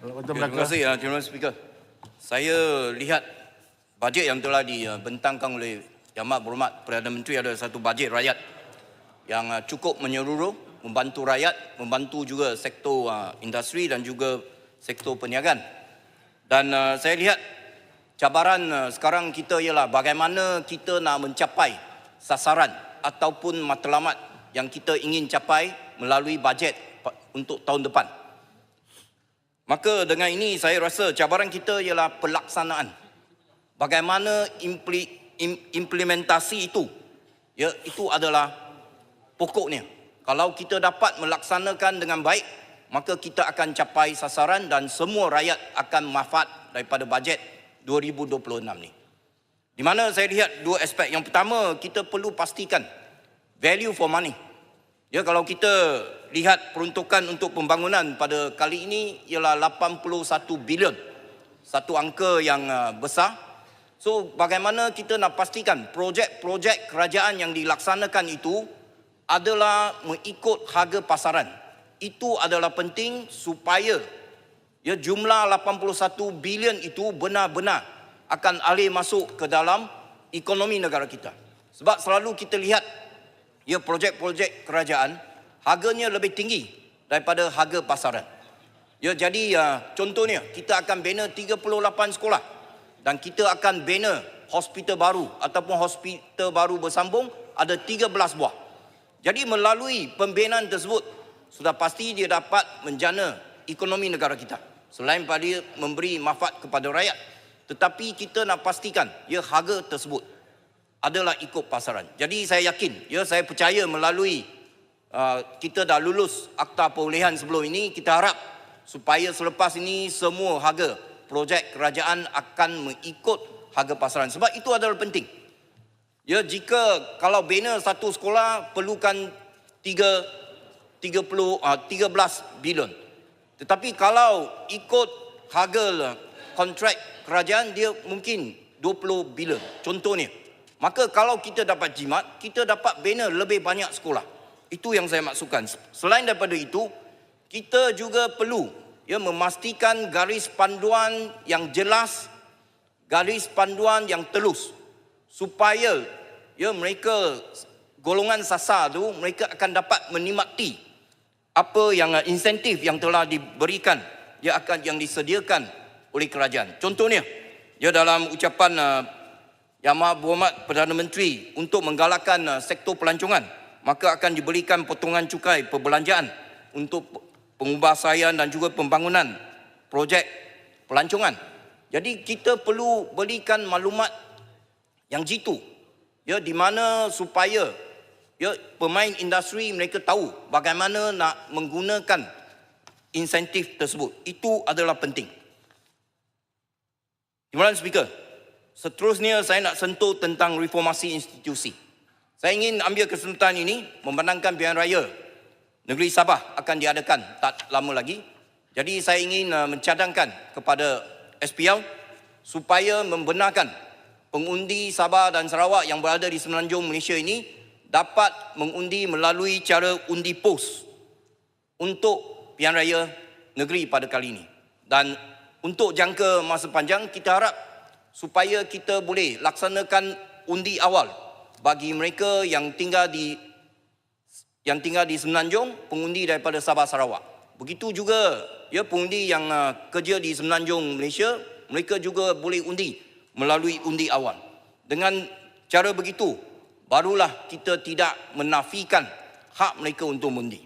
Kota Ya, terima Melaka. kasih, Terima kasih, Speaker. Saya lihat bajet yang telah dibentangkan oleh Yang Amat Berhormat Perdana Menteri ada satu bajet rakyat yang uh, cukup menyeluruh, membantu rakyat, membantu juga sektor uh, industri dan juga sektor perniagaan. Dan uh, saya lihat cabaran sekarang kita ialah bagaimana kita nak mencapai sasaran ataupun matlamat yang kita ingin capai melalui bajet untuk tahun depan. Maka dengan ini saya rasa cabaran kita ialah pelaksanaan. Bagaimana impli, im, implementasi itu? Ya, itu adalah pokoknya. Kalau kita dapat melaksanakan dengan baik, maka kita akan capai sasaran dan semua rakyat akan manfaat daripada bajet 2026 ni. Di mana saya lihat dua aspek. Yang pertama, kita perlu pastikan value for money. Ya kalau kita lihat peruntukan untuk pembangunan pada kali ini ialah 81 bilion. Satu angka yang uh, besar. So bagaimana kita nak pastikan projek-projek kerajaan yang dilaksanakan itu adalah mengikut harga pasaran. Itu adalah penting supaya ya jumlah 81 bilion itu benar-benar akan alih masuk ke dalam ekonomi negara kita. Sebab selalu kita lihat ya projek-projek kerajaan harganya lebih tinggi daripada harga pasaran. Ya jadi uh, contohnya kita akan bina 38 sekolah dan kita akan bina hospital baru ataupun hospital baru bersambung ada 13 buah. Jadi melalui pembinaan tersebut sudah pasti dia dapat menjana ekonomi negara kita. Selain pada memberi manfaat kepada rakyat tetapi kita nak pastikan ya harga tersebut adalah ikut pasaran. Jadi saya yakin, ya saya percaya melalui uh, kita dah lulus akta perolehan sebelum ini, kita harap supaya selepas ini semua harga projek kerajaan akan mengikut harga pasaran. Sebab itu adalah penting. Ya jika kalau bina satu sekolah perlukan 3 30 uh, 13 bilion. Tetapi kalau ikut harga kontrak kerajaan dia mungkin 20 bilion. Contohnya. Maka kalau kita dapat jimat, kita dapat bina lebih banyak sekolah. Itu yang saya maksudkan. Selain daripada itu, kita juga perlu ya memastikan garis panduan yang jelas, garis panduan yang telus supaya ya mereka golongan sasar tu mereka akan dapat menikmati apa yang uh, insentif yang telah diberikan ya akan yang disediakan oleh kerajaan. Contohnya, ya dalam ucapan uh, Yang Maha Berhormat Perdana Menteri untuk menggalakkan uh, sektor pelancongan, maka akan diberikan potongan cukai perbelanjaan untuk pe- pengubahsaian dan juga pembangunan projek pelancongan. Jadi kita perlu berikan maklumat yang jitu ya di mana supaya ya pemain industri mereka tahu bagaimana nak menggunakan insentif tersebut. Itu adalah penting. Timbalan Speaker, seterusnya saya nak sentuh tentang reformasi institusi. Saya ingin ambil kesempatan ini memandangkan pilihan raya negeri Sabah akan diadakan tak lama lagi. Jadi saya ingin uh, mencadangkan kepada SPL supaya membenarkan pengundi Sabah dan Sarawak yang berada di Semenanjung Malaysia ini dapat mengundi melalui cara undi pos untuk pilihan raya negeri pada kali ini. Dan untuk jangka masa panjang kita harap supaya kita boleh laksanakan undi awal bagi mereka yang tinggal di yang tinggal di Semenanjung, pengundi daripada Sabah Sarawak. Begitu juga ya pengundi yang uh, kerja di Semenanjung Malaysia, mereka juga boleh undi melalui undi awal. Dengan cara begitu, barulah kita tidak menafikan hak mereka untuk mengundi.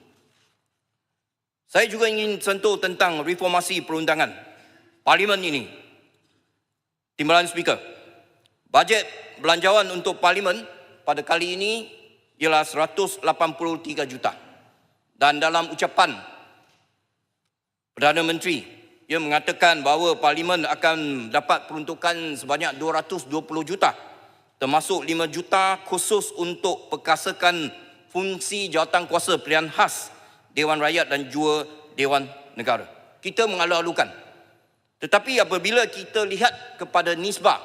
Saya juga ingin sentuh tentang reformasi perundangan parlimen ini. Timbalan Speaker, bajet belanjawan untuk parlimen pada kali ini ialah 183 juta. Dan dalam ucapan Perdana Menteri, ia mengatakan bahawa parlimen akan dapat peruntukan sebanyak 220 juta termasuk 5 juta khusus untuk perkasakan fungsi jawatan kuasa pilihan khas Dewan Rakyat dan juga Dewan Negara. Kita mengalu-alukan. Tetapi apabila kita lihat kepada nisbah,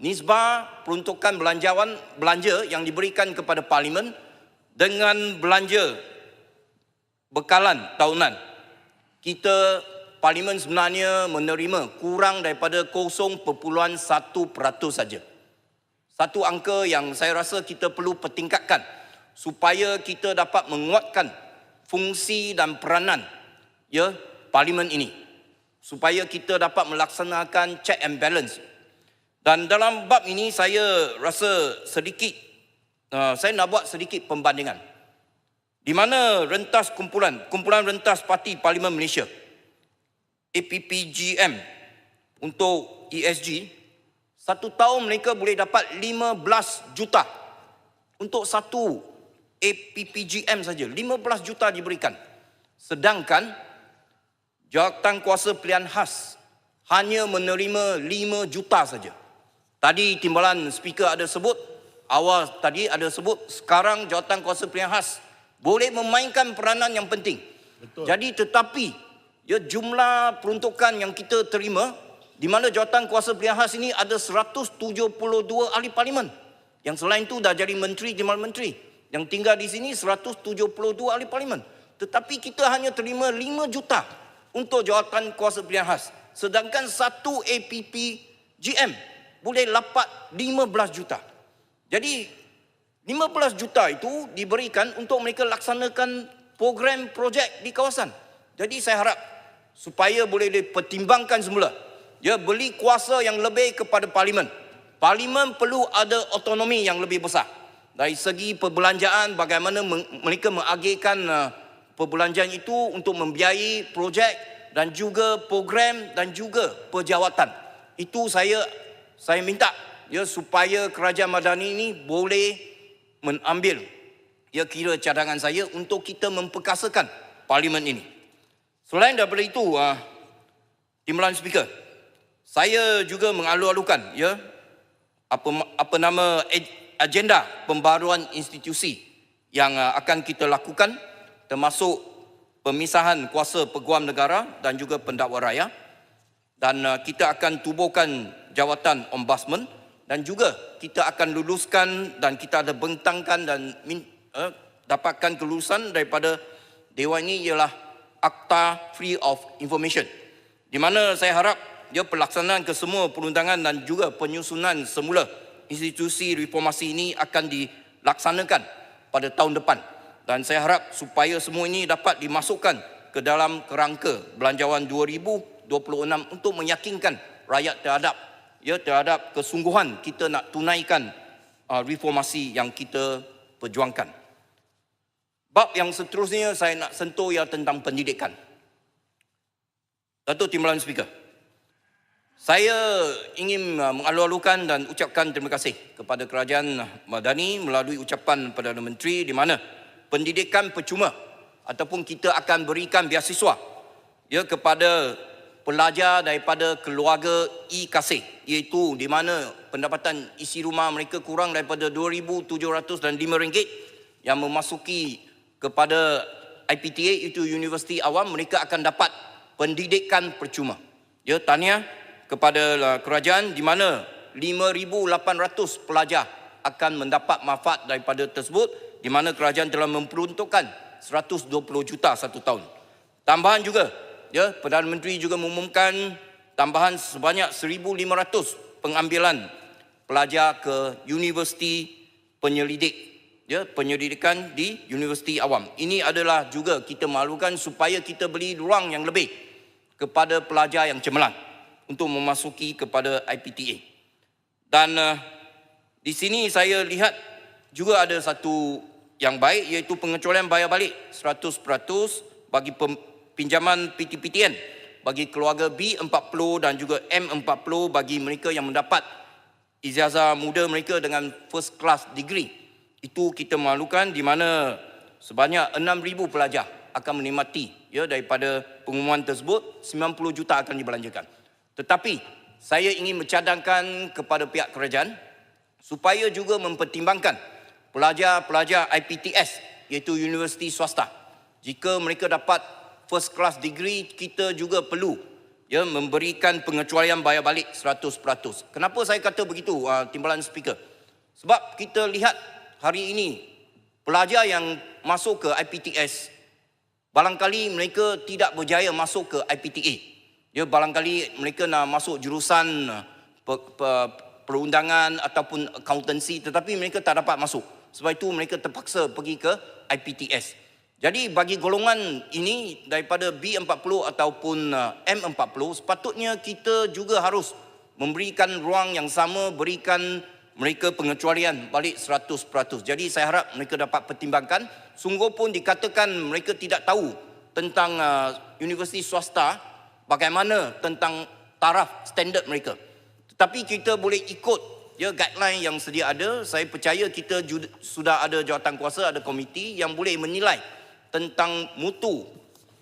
nisbah peruntukan belanjawan belanja yang diberikan kepada parlimen dengan belanja bekalan tahunan, kita parlimen sebenarnya menerima kurang daripada 0.1% saja. Satu angka yang saya rasa kita perlu pertingkatkan supaya kita dapat menguatkan fungsi dan peranan ya parlimen ini supaya kita dapat melaksanakan check and balance. Dan dalam bab ini saya rasa sedikit uh, saya nak buat sedikit pembandingan. Di mana rentas kumpulan, kumpulan rentas parti Parlimen Malaysia APPGM untuk ESG satu tahun mereka boleh dapat 15 juta. Untuk satu APPGM saja 15 juta diberikan. Sedangkan jawatan kuasa pilihan khas hanya menerima 5 juta saja tadi timbalan speaker ada sebut awal tadi ada sebut sekarang jawatan kuasa pilihan khas boleh memainkan peranan yang penting. Betul. Jadi tetapi ya jumlah peruntukan yang kita terima di mana jawatan kuasa pilihan khas ini ada 172 ahli parlimen. Yang selain itu dah jadi menteri, jemaah menteri. Yang tinggal di sini 172 ahli parlimen. Tetapi kita hanya terima 5 juta untuk jawatan kuasa pilihan khas. Sedangkan satu APP GM boleh dapat 15 juta. Jadi 15 juta itu diberikan untuk mereka laksanakan program projek di kawasan. Jadi saya harap supaya boleh dipertimbangkan semula. Ya, beli kuasa yang lebih kepada parlimen. Parlimen perlu ada otonomi yang lebih besar. Dari segi perbelanjaan bagaimana mereka mengagihkan uh, perbelanjaan itu untuk membiayai projek dan juga program dan juga pejawatan. Itu saya saya minta ya supaya kerajaan madani ini boleh mengambil ya kira cadangan saya untuk kita memperkasakan parlimen ini. Selain daripada itu, uh, Timbalan Speaker, saya juga mengalu-alukan ya apa apa nama agenda pembaruan institusi yang uh, akan kita lakukan termasuk pemisahan kuasa peguam negara dan juga pendakwa raya dan uh, kita akan tubuhkan jawatan ombudsman dan juga kita akan luluskan dan kita ada bentangkan dan uh, dapatkan kelulusan daripada dewan ini ialah Akta Free of Information. Di mana saya harap dia pelaksanaan ke semua perundangan dan juga penyusunan semula institusi reformasi ini akan dilaksanakan pada tahun depan. Dan saya harap supaya semua ini dapat dimasukkan ke dalam kerangka belanjawan 2026 untuk meyakinkan rakyat terhadap ya terhadap kesungguhan kita nak tunaikan uh, reformasi yang kita perjuangkan. Bab yang seterusnya saya nak sentuh ialah tentang pendidikan. Datuk Timbalan Speaker. Saya ingin uh, mengalu-alukan dan ucapkan terima kasih kepada kerajaan Madani melalui ucapan Perdana Menteri di mana pendidikan percuma ataupun kita akan berikan beasiswa ya kepada pelajar daripada keluarga E Kasih iaitu di mana pendapatan isi rumah mereka kurang daripada 2705 ringgit yang memasuki kepada IPTA itu Universiti Awam mereka akan dapat pendidikan percuma. Ya tanya kepada kerajaan di mana 5800 pelajar akan mendapat manfaat daripada tersebut di mana kerajaan telah memperuntukkan 120 juta satu tahun. Tambahan juga ya Perdana Menteri juga mengumumkan tambahan sebanyak 1500 pengambilan pelajar ke universiti penyelidik ya penyelidikan di universiti awam. Ini adalah juga kita malukan supaya kita beri ruang yang lebih kepada pelajar yang cemerlang untuk memasuki kepada IPTA dan uh, di sini saya lihat juga ada satu yang baik iaitu pengecualian bayar balik 100% bagi pinjaman PTPTN bagi keluarga B40 dan juga M40 bagi mereka yang mendapat ijazah muda mereka dengan first class degree. Itu kita malukan di mana sebanyak 6,000 pelajar akan menikmati ya daripada pengumuman tersebut 90 juta akan dibelanjakan. Tetapi saya ingin mencadangkan kepada pihak kerajaan supaya juga mempertimbangkan pelajar-pelajar IPTS iaitu universiti swasta jika mereka dapat first class degree kita juga perlu ya memberikan pengecualian bayar balik 100%. Kenapa saya kata begitu uh, timbalan speaker? Sebab kita lihat hari ini pelajar yang masuk ke IPTS barangkali mereka tidak berjaya masuk ke IPTA Ya barangkali mereka nak masuk jurusan uh, pe, pe, perundangan ataupun accountancy tetapi mereka tak dapat masuk. Sebab itu mereka terpaksa pergi ke IPTS. Jadi bagi golongan ini daripada B40 ataupun uh, M40 sepatutnya kita juga harus memberikan ruang yang sama berikan mereka pengecualian balik 100%. Jadi saya harap mereka dapat pertimbangkan sungguh pun dikatakan mereka tidak tahu tentang uh, universiti swasta bagaimana tentang taraf standard mereka. Tetapi kita boleh ikut ya guideline yang sedia ada. Saya percaya kita sudah ada jawatan kuasa, ada komiti yang boleh menilai tentang mutu,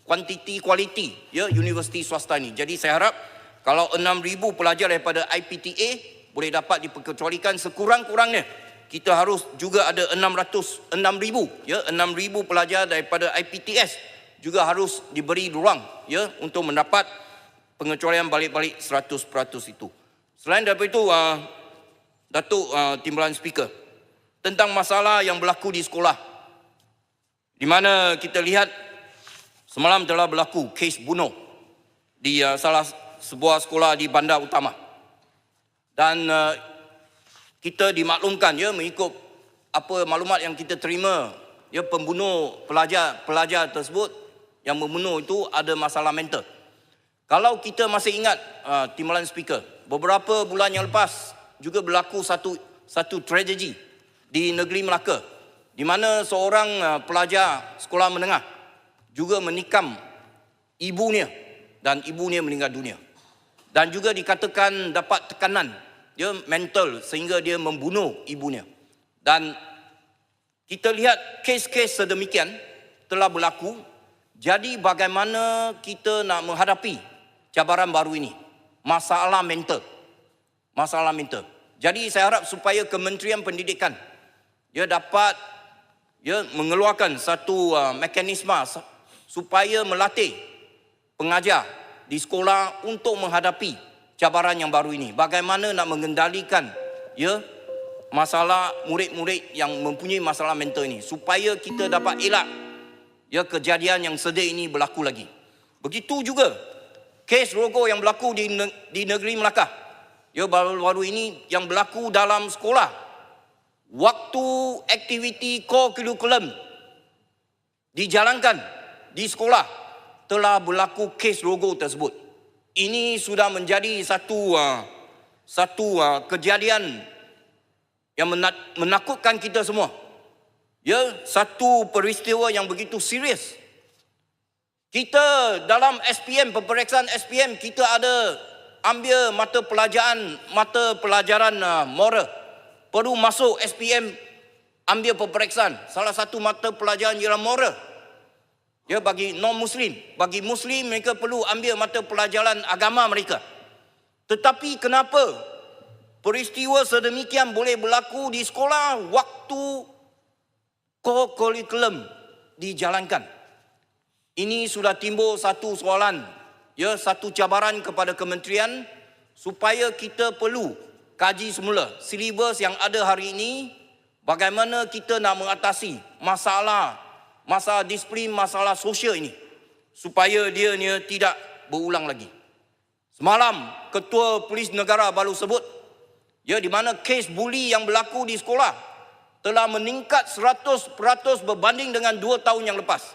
kuantiti, kualiti ya universiti swasta ini. Jadi saya harap kalau 6,000 pelajar daripada IPTA boleh dapat diperkecualikan sekurang-kurangnya kita harus juga ada 600 6,000 ya 6,000 pelajar daripada IPTS juga harus diberi ruang ya untuk mendapat pengecualian balik-balik 100% itu. Selain daripada itu uh, Datuk uh, Timbalan Speaker tentang masalah yang berlaku di sekolah di mana kita lihat semalam telah berlaku kes bunuh di uh, salah sebuah sekolah di Bandar Utama dan uh, kita dimaklumkan ya mengikut apa maklumat yang kita terima ya pembunuh pelajar pelajar tersebut yang membunuh itu ada masalah mental. Kalau kita masih ingat uh, timbalan speaker beberapa bulan yang lepas juga berlaku satu satu tragedi di negeri Melaka di mana seorang uh, pelajar sekolah menengah juga menikam ibunya dan ibunya meninggal dunia. Dan juga dikatakan dapat tekanan. Dia mental sehingga dia membunuh ibunya. Dan kita lihat kes-kes sedemikian telah berlaku. Jadi bagaimana kita nak menghadapi cabaran baru ini? Masalah mental. Masalah mental. Jadi saya harap supaya Kementerian Pendidikan dia dapat ya mengeluarkan satu uh, mekanisme supaya melatih pengajar di sekolah untuk menghadapi cabaran yang baru ini. Bagaimana nak mengendalikan ya masalah murid-murid yang mempunyai masalah mental ini supaya kita dapat elak ya kejadian yang sedih ini berlaku lagi. Begitu juga kes rogo yang berlaku di di negeri Melaka. Ya baru-baru ini yang berlaku dalam sekolah. Waktu aktiviti core curriculum dijalankan di sekolah telah berlaku kes rogo tersebut. Ini sudah menjadi satu uh, satu uh, kejadian yang menakutkan kita semua. Ya, satu peristiwa yang begitu serius. Kita dalam SPM peperiksaan SPM kita ada ambil mata pelajaran mata pelajaran uh, moral. Perlu masuk SPM ambil peperiksaan. Salah satu mata pelajaran ialah moral. Ya bagi non muslim, bagi muslim mereka perlu ambil mata pelajaran agama mereka. Tetapi kenapa peristiwa sedemikian boleh berlaku di sekolah waktu kurikulum dijalankan? Ini sudah timbul satu soalan, ya satu cabaran kepada kementerian supaya kita perlu kaji semula silibus yang ada hari ini bagaimana kita nak mengatasi masalah masalah disiplin, masalah sosial ini supaya dia ni tidak berulang lagi. Semalam ketua polis negara baru sebut ya di mana kes buli yang berlaku di sekolah telah meningkat 100% berbanding dengan 2 tahun yang lepas.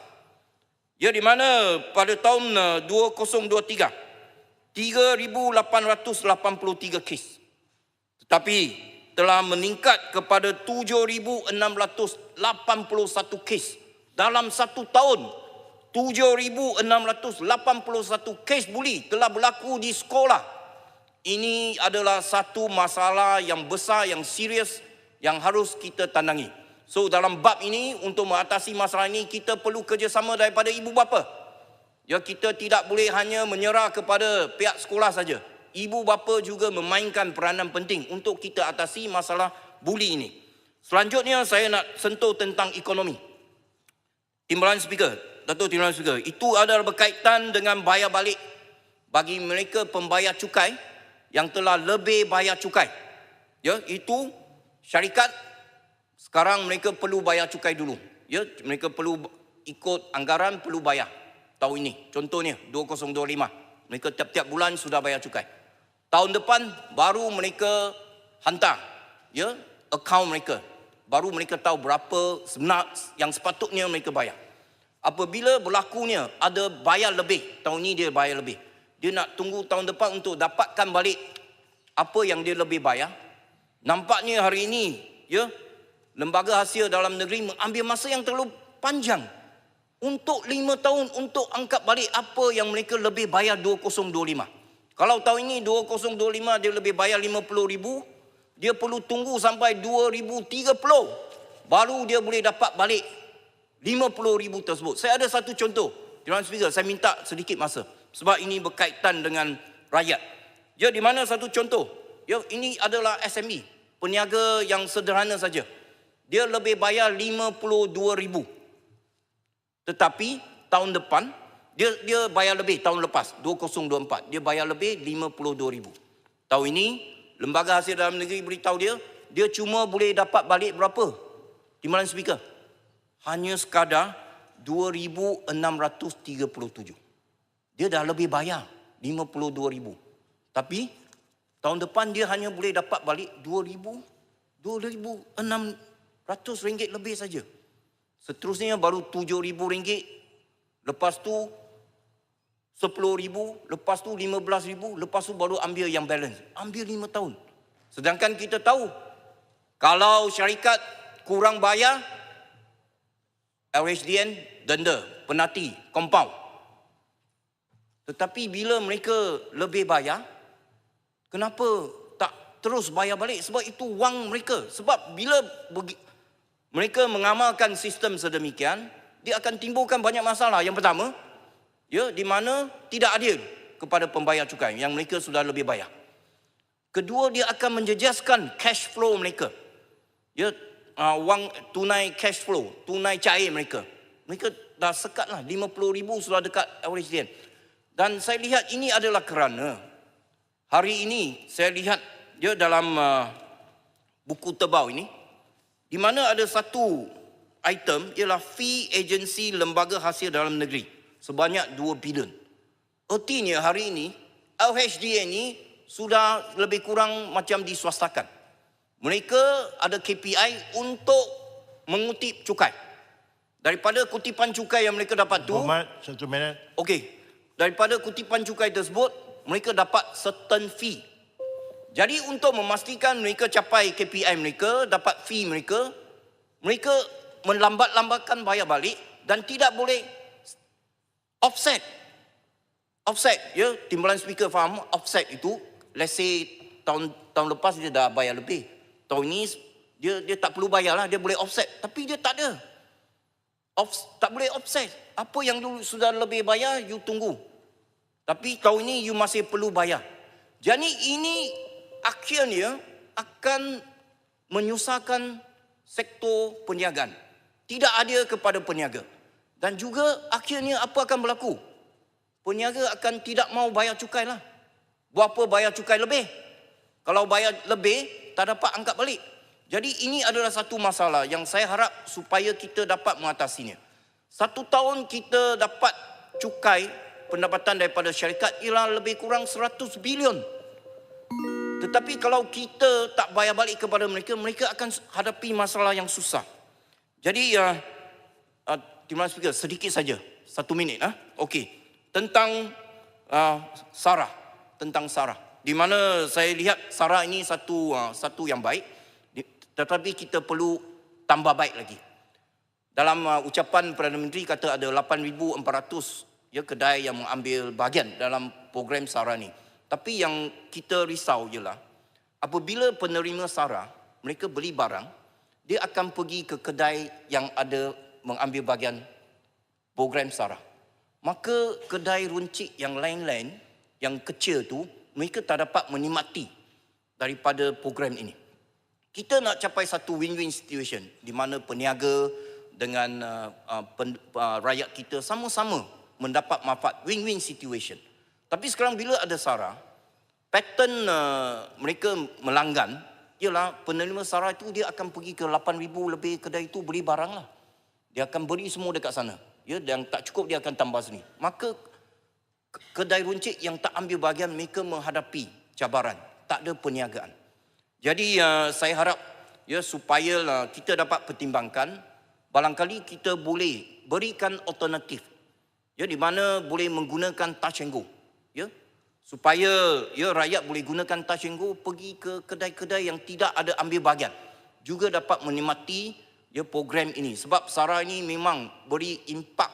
Ya di mana pada tahun 2023 3883 kes. Tetapi telah meningkat kepada 7681 kes dalam satu tahun 7,681 kes buli telah berlaku di sekolah. Ini adalah satu masalah yang besar, yang serius yang harus kita tandangi. So dalam bab ini untuk mengatasi masalah ini kita perlu kerjasama daripada ibu bapa. Ya kita tidak boleh hanya menyerah kepada pihak sekolah saja. Ibu bapa juga memainkan peranan penting untuk kita atasi masalah buli ini. Selanjutnya saya nak sentuh tentang ekonomi. Timbalan Speaker, Datuk Timbalan Speaker, itu adalah berkaitan dengan bayar balik bagi mereka pembayar cukai yang telah lebih bayar cukai. Ya, itu syarikat sekarang mereka perlu bayar cukai dulu. Ya, mereka perlu ikut anggaran perlu bayar tahun ini. Contohnya 2025. Mereka tiap-tiap bulan sudah bayar cukai. Tahun depan baru mereka hantar ya akaun mereka. Baru mereka tahu berapa sebenar yang sepatutnya mereka bayar. Apabila berlakunya ada bayar lebih, tahun ini dia bayar lebih. Dia nak tunggu tahun depan untuk dapatkan balik apa yang dia lebih bayar. Nampaknya hari ini ya lembaga hasil dalam negeri mengambil masa yang terlalu panjang untuk lima tahun untuk angkat balik apa yang mereka lebih bayar 2025. Kalau tahun ini 2025 dia lebih bayar 50 ribu, dia perlu tunggu sampai 2030 baru dia boleh dapat balik 50 ribu tersebut. Saya ada satu contoh. Tuan Speaker, saya minta sedikit masa. Sebab ini berkaitan dengan rakyat. Ya, di mana satu contoh? Ya, ini adalah SME. Peniaga yang sederhana saja. Dia lebih bayar 52 ribu tetapi tahun depan dia dia bayar lebih tahun lepas 2024 dia bayar lebih 52,000. Tahun ini lembaga hasil dalam negeri beritahu dia dia cuma boleh dapat balik berapa? Timbalan speaker. Hanya sekadar 2637. Dia dah lebih bayar 52,000. Tapi tahun depan dia hanya boleh dapat balik 2000 2600 ringgit lebih saja. Seterusnya baru RM7,000. Lepas tu RM10,000. Lepas tu RM15,000. Lepas tu baru ambil yang balance. Ambil lima tahun. Sedangkan kita tahu. Kalau syarikat kurang bayar. LHDN denda. Penati. Compound. Tetapi bila mereka lebih bayar. Kenapa tak terus bayar balik? Sebab itu wang mereka. Sebab bila mereka mengamalkan sistem sedemikian, dia akan timbulkan banyak masalah. Yang pertama, ya, di mana tidak adil kepada pembayar cukai yang mereka sudah lebih bayar. Kedua, dia akan menjejaskan cash flow mereka. Ya, uh, wang tunai cash flow, tunai cair mereka. Mereka dah sekatlah 50 ribu sudah dekat average Dan saya lihat ini adalah kerana hari ini saya lihat dia dalam uh, buku tebal ini di mana ada satu item ialah fee agensi lembaga hasil dalam negeri sebanyak 2 bilion. Artinya hari ini LHDN ini sudah lebih kurang macam diswastakan. Mereka ada KPI untuk mengutip cukai. Daripada kutipan cukai yang mereka dapat tu Muhammad, satu minit. Okey. Daripada kutipan cukai tersebut, mereka dapat certain fee jadi untuk memastikan mereka capai KPI mereka, dapat fee mereka, mereka melambat-lambatkan bayar balik dan tidak boleh offset. Offset, ya, timbalan speaker faham offset itu, let's say tahun tahun lepas dia dah bayar lebih. Tahun ini dia dia tak perlu bayar lah, dia boleh offset. Tapi dia tak ada. Off, tak boleh offset. Apa yang dulu sudah lebih bayar, you tunggu. Tapi tahun ini you masih perlu bayar. Jadi ini akhirnya akan menyusahkan sektor perniagaan. Tidak ada kepada peniaga. Dan juga akhirnya apa akan berlaku? Peniaga akan tidak mau bayar cukai lah. Berapa bayar cukai lebih? Kalau bayar lebih, tak dapat angkat balik. Jadi ini adalah satu masalah yang saya harap supaya kita dapat mengatasinya. Satu tahun kita dapat cukai pendapatan daripada syarikat ialah lebih kurang 100 bilion. Tetapi kalau kita tak bayar balik kepada mereka, mereka akan hadapi masalah yang susah. Jadi, uh, uh, Timbalan Speaker, sedikit saja. Satu minit. Uh. Okey. Tentang uh, Sarah. Tentang Sarah. Di mana saya lihat Sarah ini satu uh, satu yang baik. Tetapi kita perlu tambah baik lagi. Dalam uh, ucapan Perdana Menteri kata ada 8,400 ya, kedai yang mengambil bahagian dalam program Sarah ini. Tapi yang kita risau ialah apabila penerima SARA mereka beli barang, dia akan pergi ke kedai yang ada mengambil bagian program SARA. Maka kedai runcit yang lain-lain yang kecil tu mereka tak dapat menikmati daripada program ini. Kita nak capai satu win-win situation di mana peniaga dengan uh, uh, pen, uh, rakyat kita sama-sama mendapat manfaat win-win situation. Tapi sekarang bila ada SARA, pattern uh, mereka melanggan ialah penerima SARA itu dia akan pergi ke 8,000 lebih kedai itu beli barang lah. Dia akan beri semua dekat sana. Ya, dan tak cukup dia akan tambah sini. Maka Ke- Kedai runcit yang tak ambil bahagian mereka menghadapi cabaran, tak ada perniagaan. Jadi uh, saya harap ya supaya uh, kita dapat pertimbangkan barangkali kita boleh berikan alternatif ya di mana boleh menggunakan touch and go ya supaya ya rakyat boleh gunakan touch and go pergi ke kedai-kedai yang tidak ada ambil bahagian juga dapat menikmati ya program ini sebab SARA ini memang beri impak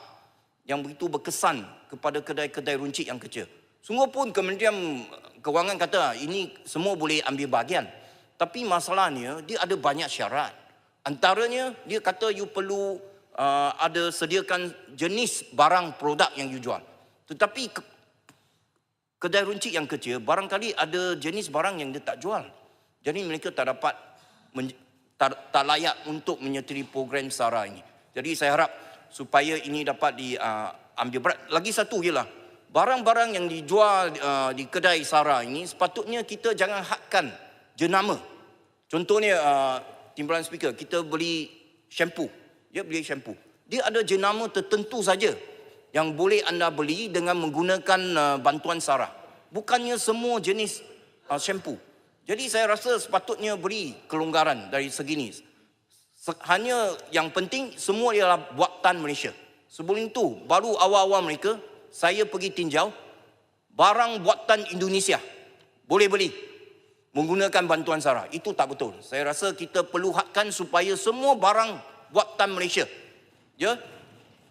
yang begitu berkesan kepada kedai-kedai runcit yang kecil. Sungguh pun Kementerian Kewangan kata ini semua boleh ambil bahagian. Tapi masalahnya dia ada banyak syarat. Antaranya dia kata you perlu uh, ada sediakan jenis barang produk yang you jual. Tetapi ke, kedai runcit yang kecil barangkali ada jenis barang yang dia tak jual. Jadi mereka tak dapat men, tak, tak layak untuk menyertai program SARA ini. Jadi saya harap supaya ini dapat diambil uh, berat. Lagi satu ialah barang-barang yang dijual uh, di kedai SARA ini sepatutnya kita jangan hadkan jenama. Contohnya uh, timbalan speaker kita beli shampoo. Dia beli shampoo. Dia ada jenama tertentu saja yang boleh anda beli dengan menggunakan uh, bantuan SARA. Bukannya semua jenis uh, shampoo. Jadi saya rasa sepatutnya beri kelonggaran dari segi ini. Hanya yang penting semua ialah buatan Malaysia. Sebelum itu, baru awal-awal mereka, saya pergi tinjau, barang buatan Indonesia boleh beli menggunakan bantuan SARA. Itu tak betul. Saya rasa kita perlu hadkan supaya semua barang buatan Malaysia ya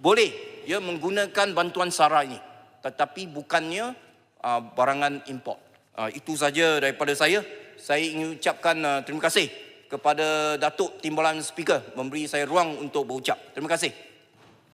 boleh ya menggunakan bantuan SARA ini. Tetapi bukannya uh, barangan import. Uh, itu saja daripada saya. Saya ingin ucapkan uh, terima kasih kepada Datuk Timbalan Speaker memberi saya ruang untuk berucap. Terima kasih.